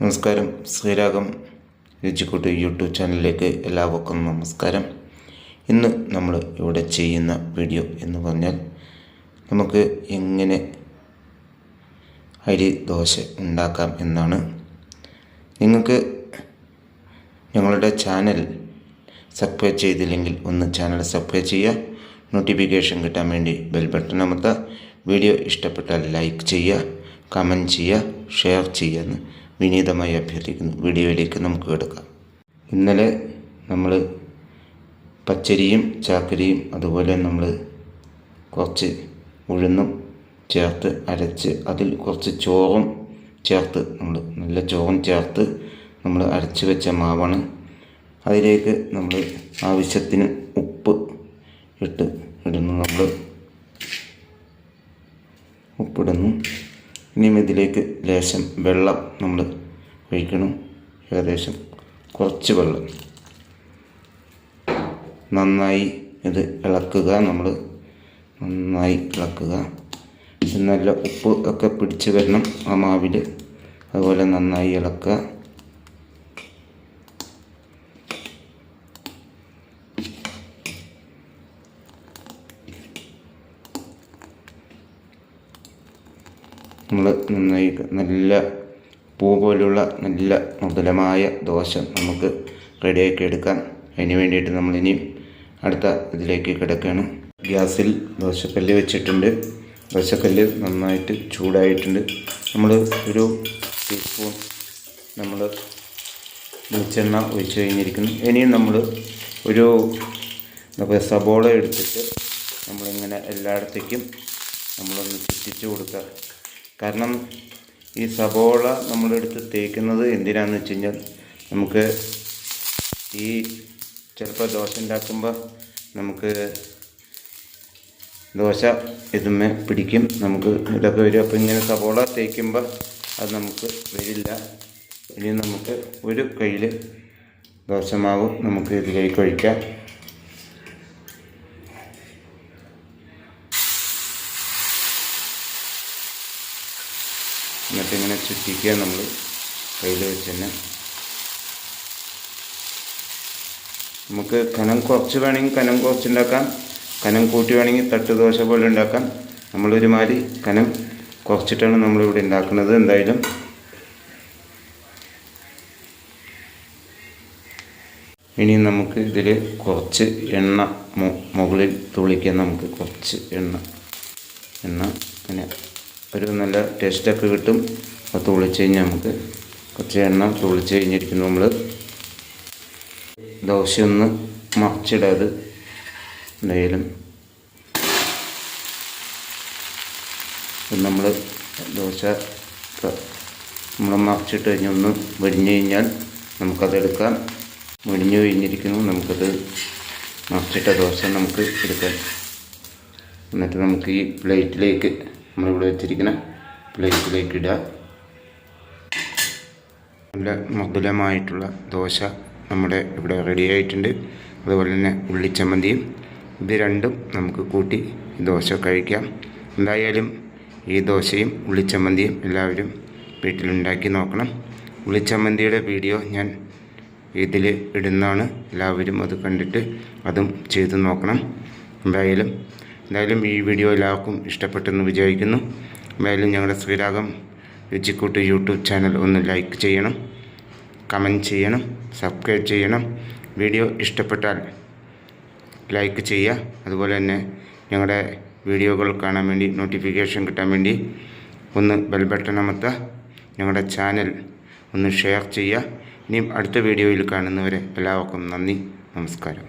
നമസ്കാരം. ശ്രീരാഗം രുചിക്കൂട്ട് യൂട്യൂബ് ചാനലിലേക്ക് എല്ലാവർക്കും നമസ്കാരം. ഇന്ന് നമ്മൾ ഇവിടെ ചെയ്യുന്ന വീഡിയോ എന്ന് പറഞ്ഞാൽ നമുക്ക് എങ്ങനെ അരി ദോശ ഉണ്ടാക്കാം എന്നാണ്. നിങ്ങൾക്ക് ഞങ്ങളുടെ ചാനൽ സബ്സ്ക്രൈബ് ചെയ്തില്ലെങ്കിൽ ഒന്ന് ചാനൽ സബ്സ്ക്രൈബ് ചെയ്യുക. നോട്ടിഫിക്കേഷൻ കിട്ടാൻ വേണ്ടി ബെൽ ബട്ടൺ അമർത്തുക. വീഡിയോ ഇഷ്ടപ്പെട്ടാൽ ലൈക്ക് ചെയ്യുക കമന്റ് ചെയ്യുക ഷെയർ ചെയ്യുക വിനീതമായി അഭ്യർത്ഥിക്കുന്നു. വീഡിയോയിലേക്ക് നമുക്ക് കിടക്കാം. ഇന്നലെ നമ്മൾ പച്ചരിയും ചാക്കരിയും അതുപോലെ നമ്മൾ കുറച്ച് ഉഴുന്നും ചേർത്ത് അരച്ച് അതിൽ കുറച്ച് ചോറും ചേർത്ത് നമ്മൾ നല്ല ചോറും ചേർത്ത് നമ്മൾ അരച്ച് വെച്ച മാവാണ്. അതിലേക്ക് നമ്മൾ ആവശ്യത്തിന് ഉപ്പ് ഇട്ട് ഇടുന്നു. നമ്മൾ ഇനിയും ഇതിലേക്ക് ലേശം വെള്ളം നമ്മൾ ഒഴിക്കണം. ഏകദേശം കുറച്ച് വെള്ളം. നന്നായി ഇത് ഇളക്കുക നമ്മൾ നന്നായി ഇളക്കുക. നല്ല ഉപ്പ് ഒക്കെ പിടിച്ച് വരണം ആ മാവിൽ അതുപോലെ നന്നായി ഇളക്കുക. നമ്മൾ നന്നായി നല്ല പൂ പോലുള്ള നല്ല മൃദുലമായ ദോശ നമുക്ക് റെഡിയാക്കി എടുക്കാം. അതിന് വേണ്ടിയിട്ട് നമ്മൾ ഇനിയും അടുത്ത ഇതിലേക്ക് കിടക്കുകയാണ് ഗ്യാസിൽ ദോശക്കല്ല് വെച്ചിട്ടുണ്ട്. ദോശക്കല്ല് നന്നായിട്ട് ചൂടായിട്ടുണ്ട്. നമ്മൾ ഒരു ടീസ്പൂൺ നമ്മൾ വെളിച്ചെണ്ണ ഒഴിച്ച് കഴിഞ്ഞിരിക്കുന്നു. ഇനിയും നമ്മൾ ഒരു സബോള എടുത്തിട്ട് നമ്മളിങ്ങനെ എല്ലായിടത്തേക്കും നമ്മളൊന്ന് ചുറ്റിച്ച് കൊടുക്കുക. കാരണം ഈ സബോള നമ്മളെടുത്ത് തേക്കുന്നത് എന്തിനാന്ന് വെച്ച് കഴിഞ്ഞാൽ നമുക്ക് ഈ ചിലപ്പോൾ ദോശ ഉണ്ടാക്കുമ്പോൾ നമുക്ക് ദോശ ഇതുമേ പിടിക്കും. നമുക്ക് ഇതൊക്കെ വരും. അപ്പോൾ ഇങ്ങനെ സബോള തേക്കുമ്പോൾ അത് നമുക്ക് വരില്ല. ഇനി നമുക്ക് ഒരു കയ്യിൽ ദോശമാവും നമുക്ക് ഇതിലേക്ക് ഒഴിക്കാം. എന്നിട്ട് ഇങ്ങനെ ചുറ്റിക്കുക നമ്മൾ കയ്യിൽ വെച്ച് തന്നെ നമുക്ക് കനം കുറച്ച് വേണമെങ്കിൽ കനം കുറച്ചുണ്ടാക്കാം. കനം കൂട്ടി വേണമെങ്കിൽ തട്ട് ദോശ പോലെ ഉണ്ടാക്കാം. നമ്മളൊരുമാതിരി കനം കുറച്ചിട്ടാണ് നമ്മളിവിടെ ഉണ്ടാക്കുന്നത് എന്തായാലും. ഇനി നമുക്ക് ഇതിൽ കുറച്ച് എണ്ണ മുകളിൽ തുളിക്കാൻ നമുക്ക് കുറച്ച് എണ്ണ. എണ്ണ പിന്നെ ഒരു നല്ല ടേസ്റ്റൊക്കെ കിട്ടും. അത് തുളിച്ച് കഴിഞ്ഞാൽ നമുക്ക് കുറച്ച് എണ്ണ തുളിച്ച് കഴിഞ്ഞിരിക്കുന്നു നമ്മൾ ദോശയൊന്ന് മറിച്ചിടാത് എന്തായാലും. നമ്മൾ ദോശ നമ്മൾ മറിച്ചിട്ട് കഴിഞ്ഞ് ഒന്ന് വെടിഞ്ഞു കഴിഞ്ഞാൽ നമുക്കതെടുക്കാം വെടിഞ്ഞു കഴിഞ്ഞിരിക്കുന്നു നമുക്കത് മറിച്ചിട്ട ദോശ നമുക്ക് എടുക്കാം. എന്നിട്ട് നമുക്ക് ഈ പ്ലേറ്റിലേക്ക് നമ്മളിവിടെ വെച്ചിരിക്കുന്ന പ്ലേറ്റിലേക്ക് ഇടുക നല്ല മൃദുലമായിട്ടുള്ള ദോശ നമ്മുടെ ഇവിടെ റെഡി ആയിട്ടുണ്ട്. അതുപോലെ തന്നെ ഉള്ളിച്ചമ്മന്തിയും. ഇത് രണ്ടും നമുക്ക് കൂട്ടി ദോശ കഴിക്കാം. എന്തായാലും ഈ ദോശയും ഉള്ളിച്ചമ്മന്തിയും എല്ലാവരും വീട്ടിലുണ്ടാക്കി നോക്കണം. ഉള്ളിച്ചമ്മന്തിയുടെ വീഡിയോ ഞാൻ ഇതിൽ ഇടുന്നതാണ്. എല്ലാവരും അത് കണ്ടിട്ട് അതും ചെയ്തു നോക്കണം. എന്തായാലും എന്തായാലും ഈ വീഡിയോ എല്ലാവർക്കും ഇഷ്ടപ്പെട്ടെന്ന് വിചാരിക്കുന്നു. എന്തായാലും ഞങ്ങളുടെ ശ്രീരാഗം രുചിക്കൂട്ട് യൂട്യൂബ് ചാനൽ ഒന്ന് ലൈക്ക് ചെയ്യണം കമന്റ് ചെയ്യണം സബ്സ്ക്രൈബ് ചെയ്യണം. വീഡിയോ ഇഷ്ടപ്പെട്ടാൽ ലൈക്ക് ചെയ്യുക. അതുപോലെ തന്നെ ഞങ്ങളുടെ വീഡിയോകൾ കാണാൻ വേണ്ടി നോട്ടിഫിക്കേഷൻ കിട്ടാൻ വേണ്ടി ഒന്ന് ബെൽ ബട്ടൺ അമർത്തുക. ഞങ്ങളുടെ ചാനൽ ഒന്ന് ഷെയർ ചെയ്യുക. ഇനിയും അടുത്ത വീഡിയോയിൽ കാണുന്നവരെ എല്ലാവർക്കും നന്ദി നമസ്കാരം.